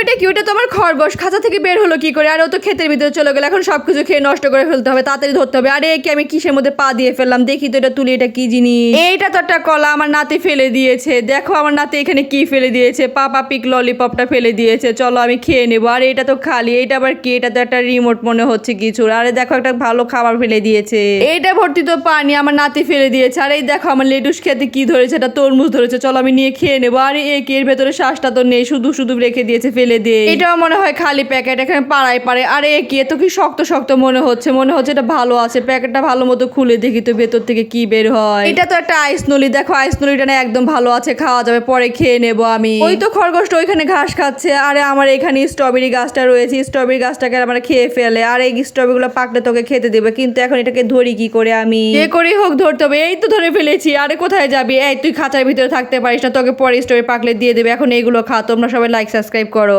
ওইটা কি? ওইটা তোমার খরগোশ। খাঁচা থেকে বের হলো কি করে? আর ও তো ক্ষেতের ভিতরে চলে গেল। এখন সবকিছু খেয়ে নষ্ট করে ফেলতে হবে, তাড়াতাড়ি ধরতে হবে। আরে, একে আমি কিসের মধ্যে পা দিয়ে ফেললাম? দেখি তো এটা তুলি, এটা কি জিনিস? এইটা তো একটা কলা, আমার নাতি ফেলে দিয়েছে। দেখো আমার নাতি এখানে কি ফেলে দিয়েছে? পাপা পিক, ললিপপটা ফেলে দিয়েছে। চলো আমি খেয়ে নেব। আর, এটা তো খালি। এটা আবার কি? এটা তো একটা রিমোট মনে হচ্ছে কিছু। আরে, দেখো একটা ভালো খাবার ফেলে দিয়েছে। এটা ভর্তি তো পানি, আমার নাতি ফেলে দিয়েছে। আর, এই দেখো আমার লেটুস খেতে কি ধরেছে? এটা তরমুজ ধরেছে। চলো আমি নিয়ে খেয়ে নেব। আর এ কি এর ভেতরে শ্বাসটা তো নেই। শুধু শুধু রেখে দিয়েছে, ফেলে দিয়ে এটাও মনে হয় খালি প্যাকেট এখানে পাড়ায় পারে আরে এ কি এ তো কি শক্ত শক্ত মনে হচ্ছে মনে হচ্ছে এটা ভালো আছে। প্যাকেটটা ভালো মতো খুলে দেখি তো ভেতর থেকে কি বের হয়। এটা তো একটা আইস নলি দেখো আইস নলিটা না একদম ভালো আছে খাওয়া যাবে পরে খেয়ে নেব আমি। ওই তো খরগোশটা ওইখানে ঘাস খাচ্ছে। আরে আমার এখানে স্ট্রবেরি গাছটা রয়েছে স্ট্রবেরি গাছটাকে আমরা খেয়ে ফেলে। আর এই স্ট্রবেরি গুলো পাকলে তোকে খেতে দেবে কিন্তু এখন এটাকে ধরি কি করে আমি? যে করেই হোক ধরতে হবে এই তো ধরে ফেলেছি। আরে কোথায় যাবি? এই তুই খাঁচার ভিতরে থাকতে পারিস না তোকে পরে স্ট্রবেরি পাকলে দিয়ে দেবে। এখন এইগুলো খা তোমরা সবাই লাইক সাবস্ক্রাইব করো।